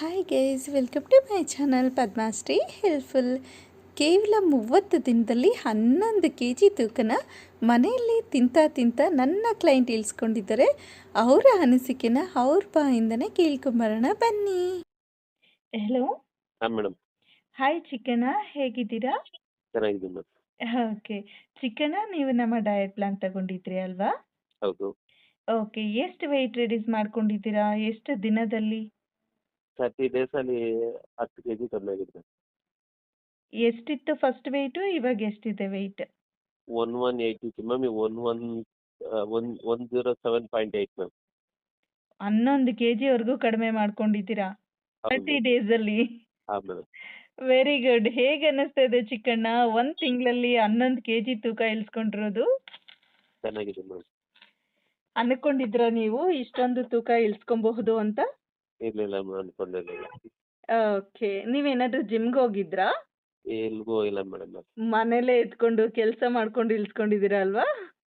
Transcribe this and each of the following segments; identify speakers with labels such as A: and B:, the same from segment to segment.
A: Hi guys welcome to my channel Padmashree helpful ಕೇವಲ ಮೂವತ್ತು ದಿನದಲ್ಲಿ ಹನ್ನೊಂದು ಕೆ ಜಿ ತೂಕನ ಮನೆಯಲ್ಲಿ ತಿಂತ ತಿಂತ ನನ್ನ ಕ್ಲೈಂಟ್ ಇಳಿಸ್ಕೊಂಡಿದ್ದಾರೆ. ಅವರ ಅನಿಸಿಕೆನ ಅವ್ರ ಬಾಯಿಂದನೇ ಕೇಳ್ಕೊಂಬರೋಣ ಬನ್ನಿ. ಹಲೋ
B: ಹಾಂ ಮೇಡಮ್
A: ಹಾಯ್ ಚಿಕ್ಕನ ಹೇಗಿದ್ದೀರಾ?
B: ಚೆನ್ನಾಗಿದ್ದೀನಿ
A: ಓಕೆ ಚಿಕ್ಕನ ನೀವು ನಮ್ಮ ಡಯಟ್ ಪ್ಲಾನ್ ತಗೊಂಡಿದ್ರಿ ಅಲ್ವಾ?
B: ಹೌದು.
A: ಓಕೆ ಎಷ್ಟು ವೆಯ್ಟ್ ರೆಡ್ಯೂಸ್ ಮಾಡ್ಕೊಂಡಿದ್ದೀರಾ? ಎಷ್ಟು ದಿನದಲ್ಲಿ?
B: ತರ್ಟಿ ಡೇಸಲ್ಲಿ ಹತ್ತು ಕೆಜಿ ಕಮ್ಮಿ ಆಗಿದೆ.
A: ಎಷ್ಟಿತ್ತು ಫಸ್ಟ್ ವೆಯ್ಟು ಇವಾಗ ಎಷ್ಟಿದೆ ವೆಯ್ಟ್
B: ಒನ್ ಒನ್ ಏಯ್ಟ್ ಇತ್ತು ma'am one one one one zero seven point eight ma'am
A: ಹನ್ನೊಂದು ಕೆ ಜಿವರೆಗೂ ಕಡಿಮೆ ಮಾಡ್ಕೊಂಡಿದ್ದೀರಾ? ತರ್ಟಿ ಡೇಸಲ್ಲಿ
B: ಹಾಂ ಮೇಡಮ್
A: ವೆರಿ ಗುಡ್ ಹೇಗೆ ಅನ್ನಿಸ್ತಾ ಇದೆ ಚಿಕ್ಕಣ್ಣ? ಒಂದು ತಿಂಗಳಲ್ಲಿ ಹನ್ನೊಂದು ಕೆಜಿ ತೂಕ ಇಳಿಸ್ಕೊಂಡಿರೋದು?
B: ಚೆನ್ನಾಗಿದೆ ಮ್ಯಾಮ್
A: ಅನ್ಕೊಂಡಿದ್ರಾ ನೀವು? ಇಷ್ಟೊಂದು ತೂಕ ಇಳಿಸ್ಕೊಬಹುದು ಅಂತ?
B: ಇಲ್ಲ ಇಲ್ಲ ಮ್ಯಾಮ್ ಅನ್ಕೊಂಡಿರಲಿಲ್ಲ
A: ಓಕೆ ನೀವೇನಾದರೂ ಜಿಮ್ಗೆ ಹೋಗಿದ್ರಾ?
B: ಎಲ್ಗೂ ಇಲ್ಲ ಮೇಡಮ್
A: ಮನೇಲೇ ಎತ್ಕೊಂಡು ಕೆಲಸ ಮಾಡ್ಕೊಂಡು ಇಳಿಸ್ಕೊಂಡಿದ್ದೀರಾ ಅಲ್ವಾ?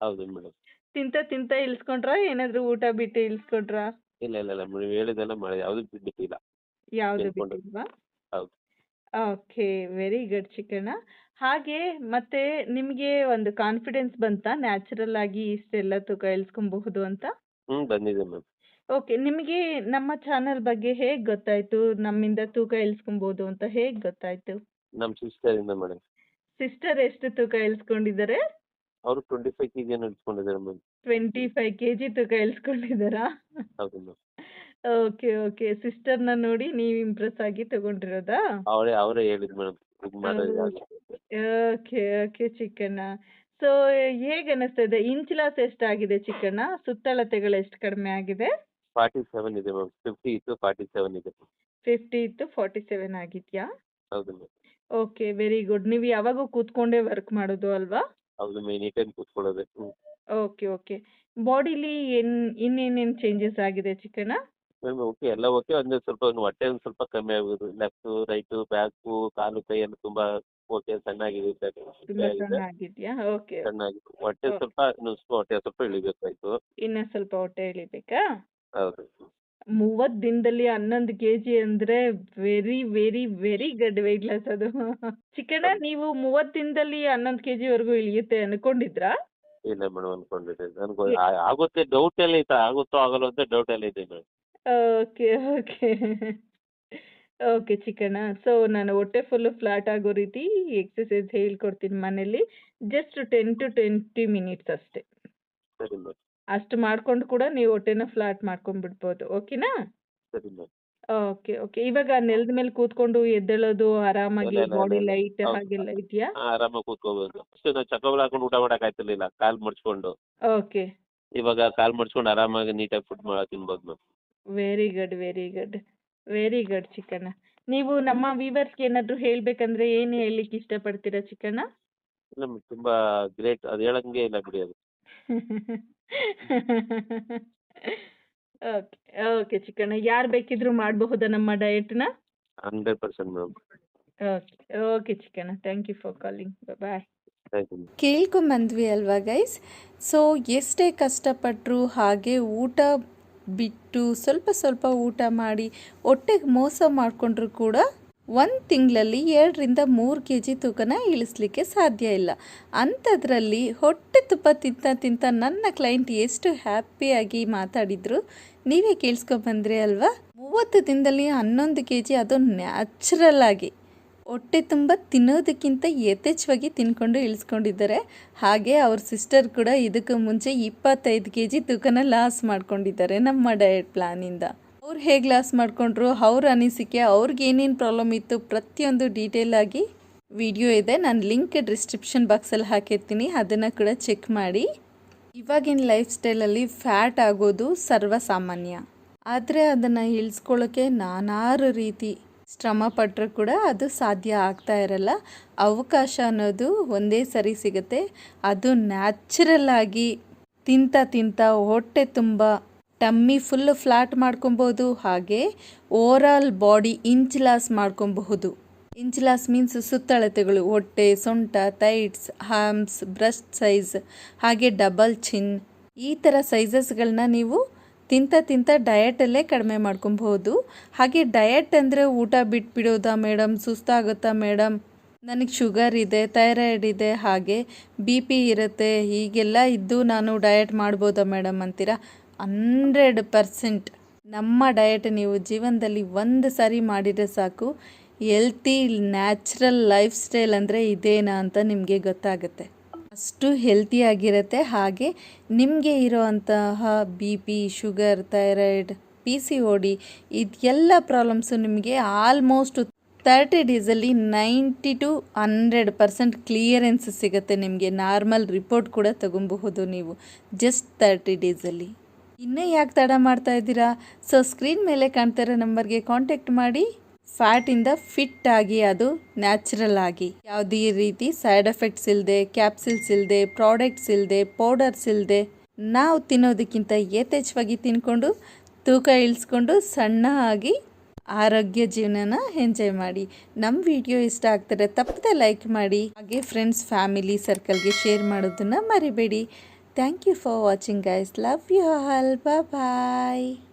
B: ಹೌದು ಮೇಡಮ್.
A: ತಿಂತ ತಿಂತ ಇಳಿಸ್ಕೊಂಡ್ರಾ? ಏನಾದರೂ ಊಟ ಬಿಟ್ಟು ಇಳಿಸ್ಕೊಂಡ್ರಾ?
B: ಇಲ್ಲ ಇಲ್ಲ ಇಲ್ಲ ಮೇಡಮ್ ಹೇಳಿದ್ದೆಲ್ಲ ಮಾಡಿ ಯಾವುದು ಬಿಟ್ಟಿಲ್ಲ.
A: ಯಾವುದು
B: ತಿಳ್ಕೊಂಡು.
A: ಬಿಟ್ಟಿಲ್ವಾ?
B: ಹೌದು.
A: Okay very good Chikkanna. ಹಾಗೆ ಮತ್ತೆ ನಿಮಗೆ ಒಂದು ಕಾನ್ಫಿಡೆನ್ಸ್ ಬಂತಾ? ನ್ಯಾಚುರಲ್ ಆಗಿ ಇಷ್ಟೆಲ್ಲ ತೂಕ ಇಳಿಸ್ಕೊಬಹುದು ಅಂತ?
B: ಹ್ಮ್ ಬಂದಿದೆ ಮ್ಯಾಮ್.
A: ಓಕೆ ನಿಮಗೆ ನಮ್ಮ ಚಾನೆಲ್ ಬಗ್ಗೆ ಹೇಗೆ ಗೊತ್ತಾಯ್ತು? ನಮ್ಮಿಂದ ತೂಕ ಇಳಿಸ್ಕೊಬಹುದು ಅಂತ ಹೇಗೆ ಗೊತ್ತಾಯ್ತು?
B: ನಮ್ಮ ಸಿಸ್ಟರಿಂದ ಮೇಡಮ್
A: ಸಿಸ್ಟರ್ ಎಷ್ಟು ತೂಕ ಇಳಿಸ್ಕೊಂಡಿದ್ದಾರೆ
B: ಅವರು ಟ್ವೆಂಟಿ ಫೈವ್ ಕೆ ಜಿ ಇಟ್ಕೊಂಡಿದ್ದಾರೆ
A: ಟ್ವೆಂಟಿ ಫೈವ್ ಕೆ ಜಿ ತೂಕ ಇಳಿಸ್ಕೊಂಡಿದ್ದಾರಾ
B: ಹೌದು
A: ಓಕೆ ಓಕೆ ಸಿಸ್ಟರ್ನ ನೋಡಿ ನೀವು ಇಂಪ್ರೆಸ್ ಆಗಿ ತಗೊಂಡಿರೋದಾ?
B: ಅವರೇ ಅವರೇ ಹೇಳಿದ್ದು ಮೇಡಮ್ ಇದು ಮಾಡೋದು
A: ಓಕೆ ಓಕೆ ಚಿಕ್ಕಣ್ಣ. ಸೊ ಹೇಗೆ ಅನಿಸ್ತಾ ಇದೆ? ಇಂಚ್ ಲಾಸ್ ಎಷ್ಟಾಗಿದೆ ಚಿಕ್ಕಣ್ಣ? ಸುತ್ತಳತೆಗಳು ಎಷ್ಟು ಕಡಿಮೆ ಆಗಿದೆ?
B: ಫಾರ್ಟಿ ಸೆವೆನ್ ಇದೆ ಮ್ಯಾಮ್ ಫಿಫ್ಟಿ ಇತ್ತು ಫಾರ್ಟಿ ಸೆವೆನ್ ಇದೆ.
A: ಫಿಫ್ಟಿ ಇತ್ತು ಫಾರ್ಟಿ ಸೆವೆನ್ ಆಗಿದೆಯಾ?
B: ಹೌದು ಮ್ಯಾಮ್
A: ಓಕೆ ವೆರಿ ಗುಡ್ ನೀವು ಯಾವಾಗ ಕೂತ್ಕೊಂಡೇ ವರ್ಕ್ ಮಾಡೋದು ಅಲ್ವಾ?
B: ಹೌದು ಮ್ಯಾಮ್ ಎನಿ ಟೈಮ್ ಕೂತ್ಕೊಳ್ಳೋದೆ. ಹ್ಞೂ
A: ಓಕೆ ಓಕೆ ಬಾಡಿಲಿ ಏನು ಇನ್ನೇನೇನು ಚೇಂಜಸ್ ಆಗಿದೆ ಚಿಕ್ಕಣ್ಣ?
B: ಮ್ಯಾಮ್ ಓಕೆ ಎಲ್ಲ ಓಕೆ ಅಂದರೆ ಸ್ವಲ್ಪ ಒಂದು ಹೊಟ್ಟೆ ಒಂದು ಸ್ವಲ್ಪ ಕಮ್ಮಿ ಆಗೋದು. ಲೆಫ್ಟು ರೈಟ್ ಬ್ಯಾಕು ಕಾಲು ಕೈ ಎಲ್ಲ ತುಂಬಾ ಓಕೆ ಸಣ್ಣಾಗಿದೆ
A: ತುಂಬಾ ಆಗಿದೆಯಾ ಓಕೆ
B: ಸಣ್ಣಾಗಿ ಹೊಟ್ಟೆ ಸ್ವಲ್ಪ ಇನ್ನೊಂದು ಸ್ವಲ್ಪ ಹೊಟ್ಟೆ ಸ್ವಲ್ಪ ಇಳಿಬೇಕಾಯ್ತು.
A: ಇನ್ನ ಸ್ವಲ್ಪ ಹೊಟ್ಟೆ ಇಳಿಬೇಕಾ?
B: ಹೌದು.
A: ಮೂವತ್ತು ದಿನದಲ್ಲಿ ಹನ್ನೊಂದು ಕೆ ಜಿ ಅಂದರೆ very very very good weight loss ಅದು. ಚಿಕ್ಕಣ್ಣ ನೀವು ಮೂವತ್ತು ದಿನದಲ್ಲಿ ಹನ್ನೊಂದು ಕೆ ಜಿವರೆಗೂ ಇಳಿಯುತ್ತೆ ಅನ್ಕೊಂಡಿದ್ರಾ?
B: ಇಲ್ಲ ಮೇಡಮ್ ಅನ್ಕೊಂಡಿದ್ದೆ. ನನಗೆ ಆಗುತ್ತೆ ಡೌಟ್ ಎಲ್ಲ ಇತ್ತು ಆಗುತ್ತೋ ಆಗಲ್ಲ ಅಂತ ಡೌಟ್ ಎಲ್ಲ ಇದೆ madam
A: okay okay. Okay Chikkanna so ನಾನು ಹೊಟ್ಟೆ ಫುಲ್ ಫ್ಲಾಟ್ ಆಗೋ ರೀತಿ ಎಕ್ಸಸೈಸ್ ಹೇಳ್ಕೊಡ್ತೀನಿ ಮನೇಲಿ just ten to twenty minutes ಅಷ್ಟೇ.
B: ಸರಿ ಮ್ಯಾಮ್
A: ಅಷ್ಟು ಮಾಡ್ಕೊಂಡು ಕೂಡ ನೀವು ಹೊಟ್ಟೆನ ಫ್ಲಾಟ್ ಮಾಡ್ಕೊಂಡ್ಬಿಡ್ಬೋದು ಓಕೆನಾ?
B: ಸರಿ
A: ಓಕೆ ಓಕೆ. ಇವಾಗ ನೆಲದ ಮೇಲೆ ಕೂತ್ಕೊಂಡು ಎದ್ದೇಳೋದು ಆರಾಮಾಗಿ
B: ಇಲ್ಲ, ಇಲ್ಲ,
A: ಬಾಡಿ
B: ಇಲ್ಲ.
A: ಲೈಟ್
B: ಹೌದು.
A: ಹಾಗೆಲ್ಲ ಇದೆಯಾ?
B: ಆರಾಮಾಗಿ ಕೂತ್ಕೋಬೋದು. ಅಷ್ಟೇ ಚಕ್ರಗಳು ಹಾಕೊಂಡು ಊಟ ಆಯ್ತಿರ್ಲಿಲ್ಲ ಕಾಲ್ ಮಡ್ಚ್ಕೊಂಡು
A: ಓಕೆ.
B: ಇವಾಗ ಕಾಲ್ ಮಡ್ಚ್ಕೊಂಡು ಆರಾಮಾಗಿ ನೀಟಾಗಿ ಫುಡ್ ಮಾಡಿ ತಿನ್ಬೋದು ma'am
A: very good very good very good Chikkanna. ನೀವು ನಮ್ಮ ವೀವರ್ಸ್ಗೆ ಏನಾದರೂ ಹೇಳಬೇಕಂದ್ರೆ ಏನು ಹೇಳಲಿಕ್ಕೆ ಇಷ್ಟಪಡ್ತೀರಾ ಚಿಕ್ಕಣ್ಣ?
B: ಇಲ್ಲ ಮೇಡಮ್ ತುಂಬಾ ಗ್ರೇಟ್ ಅದು ಹೇಳಂಗೆ ಇಲ್ಲ ಬಿಡಿ ಅದು.
A: Okay okay Chikkanna. ಯಾರು ಬೇಕಿದ್ರು ಮಾಡಬಹುದಾ ನಮ್ಮ ಡಯಟ್ನ
B: hundred percent madam
A: okay okay Chikkanna. Thank you for calling bye
B: thank you
A: ಕೇಳ್ಕೊಂಬಂದ್ವಿ ಅಲ್ವಾ ಗೈಸ್ ಸೊ ಎಷ್ಟೇ ಕಷ್ಟಪಟ್ಟರು ಹಾಗೆ ಊಟ ಬಿಟ್ಟು ಸ್ವಲ್ಪ ಸ್ವಲ್ಪ ಊಟ ಮಾಡಿ ಹೊಟ್ಟೆಗೆ ಮೋಸ ಮಾಡಿಕೊಂಡ್ರು ಕೂಡ ಒಂದು ತಿಂಗಳಲ್ಲಿ ಎರಡರಿಂದ ಮೂರು ಕೆ ಜಿ ತೂಕನ ಇಳಿಸ್ಲಿಕ್ಕೆ ಸಾಧ್ಯ ಇಲ್ಲ. ಅಂಥದ್ರಲ್ಲಿ ಹೊಟ್ಟೆ ತುಪ್ಪ ತಿಂತ ತಿಂತ ನನ್ನ ಕ್ಲೈಂಟ್ ಎಷ್ಟು ಹ್ಯಾಪಿಯಾಗಿ ಮಾತಾಡಿದ್ರು. ನೀವೇ ಕೇಳಿಸ್ಕೊಂಬಂದ್ರಿ ಅಲ್ವಾ? ಮೂವತ್ತು ದಿನದಲ್ಲಿ ಹನ್ನೊಂದು ಕೆ ಜಿ ಅದು ನ್ಯಾಚುರಲ್ ಆಗಿ. ಹೊಟ್ಟೆ ತುಂಬ ತಿನ್ನೋದಕ್ಕಿಂತ ಯಥೇಚ್ಛವಾಗಿ ತಿನ್ಕೊಂಡು ಇಳಿಸ್ಕೊಂಡಿದ್ದಾರೆ. ಹಾಗೆ ಅವ್ರ ಸಿಸ್ಟರ್ ಕೂಡ ಇದಕ್ಕೂ ಮುಂಚೆ ಇಪ್ಪತ್ತೈದು ಕೆ ಜಿ ತೂಕನ ಲಾಸ್ ಮಾಡ್ಕೊಂಡಿದ್ದಾರೆ ನಮ್ಮ ಡಯಟ್ ಪ್ಲಾನಿಂದ ಅವ್ರು ಹೇಗೆ ಲಾಸ್ ಮಾಡಿಕೊಂಡ್ರು, ಅವ್ರ ಅನಿಸಿಕೆ, ಅವ್ರಿಗೆ ಏನೇನು ಪ್ರಾಬ್ಲಮ್ ಇತ್ತು, ಪ್ರತಿಯೊಂದು ಡೀಟೇಲ್ ಆಗಿ ವಿಡಿಯೋ ಇದೆ. ನಾನು ಲಿಂಕ್ ಡಿಸ್ಕ್ರಿಪ್ಷನ್ ಬಾಕ್ಸಲ್ಲಿ ಹಾಕಿರ್ತೀನಿ. ಅದನ್ನು ಕೂಡ ಚೆಕ್ ಮಾಡಿ. ಇವಾಗಿನ ಲೈಫ್ ಸ್ಟೈಲಲ್ಲಿ ಫ್ಯಾಟ್ ಆಗೋದು ಸರ್ವಸಾಮಾನ್ಯ. ಆದರೆ ಅದನ್ನು ಇಳಿಸ್ಕೊಳ್ಳೋಕ್ಕೆ ನಾನಾರು ರೀತಿ ಶ್ರಮ ಪಟ್ಟರು ಕೂಡ ಅದು ಸಾಧ್ಯ ಆಗ್ತಾ ಇರಲ್ಲ. ಅವಕಾಶ ಅನ್ನೋದು ಒಂದೇ ಸರಿ ಸಿಗುತ್ತೆ. ಅದು ನ್ಯಾಚುರಲ್ ಆಗಿ ತಿಂತ ತಿಂತ ಹೊಟ್ಟೆ ತುಂಬ ಟಮ್ಮಿ ಫುಲ್ ಫ್ಲಾಟ್ ಮಾಡ್ಕೊಬೋದು, ಹಾಗೆ ಓವರಾಲ್ ಬಾಡಿ ಇಂಚ್ ಲಾಸ್ ಮಾಡ್ಕೊಬಹುದು. ಇಂಚ್ ಲಾಸ್ ಮೀನ್ಸ್ ಸುತ್ತಳತೆಗಳು, ಹೊಟ್ಟೆ, ಸೊಂಟ ಥೈಟ್ಸ್ ಹ್ಯಾಮ್ಸ್ ಬ್ರಸ್ಟ್ ಸೈಜ್, ಹಾಗೆ ಡಬಲ್ ಚಿನ್. ಈ ಥರ ಸೈಜಸ್ಗಳನ್ನ ನೀವು ತಿಂತ ತಿಂತ ಡಯಟಲ್ಲೇ ಕಡಿಮೆ ಮಾಡ್ಕೊಬಹುದು. ಹಾಗೆ ಡಯಟ್ ಅಂದರೆ ಊಟ ಬಿಟ್ಬಿಡೋದಾ ಮೇಡಮ್ ಸುಸ್ತಾಗುತ್ತಾ ಮೇಡಮ್ ನನಗೆ ಶುಗರ್ ಇದೆ, ಥೈರಾಯ್ಡ್ ಇದೆ, ಹಾಗೆ ಬಿ ಪಿ ಇರುತ್ತೆ, ಹೀಗೆಲ್ಲ ಇದ್ದು ನಾನು ಡಯಟ್ ಮಾಡ್ಬೋದಾ ಮೇಡಮ್ ಅಂತೀರಾ? ಹಂಡ್ರೆಡ್ ಪರ್ಸೆಂಟ್ ನಮ್ಮ ಡಯಟ್ ನೀವು ಜೀವನದಲ್ಲಿ ಒಂದು ಸಾರಿ ಮಾಡಿದರೆ ಸಾಕು. ಎಲ್ತಿ ನ್ಯಾಚುರಲ್ ಲೈಫ್ ಸ್ಟೈಲ್ ಅಂದರೆ ಇದೇನಾ ಅಂತ ನಿಮಗೆ ಗೊತ್ತಾಗುತ್ತೆ. ಅಷ್ಟು ಹೆಲ್ತಿಯಾಗಿರುತ್ತೆ ಹಾಗೆ ನಿಮಗೆ ಇರೋವಂತಹ B P sugar thyroid P C O D ಇದೆಲ್ಲ ಪ್ರಾಬ್ಲಮ್ಸು ನಿಮಗೆ ಆಲ್ಮೋಸ್ಟ್ ತರ್ಟಿ ಡೇಸಲ್ಲಿ ninety to hundred percent clearance ಸಿಗುತ್ತೆ ನಿಮಗೆ. ನಾರ್ಮಲ್ ರಿಪೋರ್ಟ್ ಕೂಡ ತಗೊಬಹುದು ನೀವು. ಜಸ್ಟ್ ತರ್ಟಿ ಡೇಸಲ್ಲಿ ಇನ್ನೂ ಯಾಕೆ ತಡ ಮಾಡ್ತಾ ಇದ್ದೀರಾ? ಸೊ ಸ್ಕ್ರೀನ್ ಮೇಲೆ ಕಾಣ್ತಾ ಇರೋ ನಂಬರ್ಗೆ ಕಾಂಟ್ಯಾಕ್ಟ್ ಮಾಡಿ. ಫ್ಯಾಟಿಂದ ಫಿಟ್ ಆಗಿ ಅದು ನ್ಯಾಚುರಲ್ ಆಗಿ. ಯಾವುದೇ ರೀತಿ ಸೈಡ್ ಎಫೆಕ್ಟ್ಸ್ ಇಲ್ಲದೆ ಕ್ಯಾಪ್ಸಿಲ್ಸ್ ಇಲ್ಲದೆ ಪ್ರಾಡಕ್ಟ್ಸ್ ಇಲ್ಲದೆ ಪೌಡರ್ಸ್ ಇಲ್ಲದೆ ನಾವು ತಿನ್ನೋದಕ್ಕಿಂತ ಯಥೇಚ್ಛವಾಗಿ ತಿನ್ಕೊಂಡು ತೂಕ ಇಳಿಸ್ಕೊಂಡು ಸಣ್ಣ ಆಗಿ ಆರೋಗ್ಯ ಜೀವನನ ಎಂಜಾಯ್ ಮಾಡಿ. ನಮ್ಮ ವಿಡಿಯೋ ಇಷ್ಟ ಆಗ್ತಾರೆ ತಪ್ಪದೆ ಲೈಕ್ ಮಾಡಿ. ಹಾಗೆ ಫ್ರೆಂಡ್ಸ್ ಫ್ಯಾಮಿಲಿ ಸರ್ಕಲ್ಗೆ ಶೇರ್ ಮಾಡೋದನ್ನು ಮರಿಬೇಡಿ. Thank you for watching guys. Love you all. Bye-bye.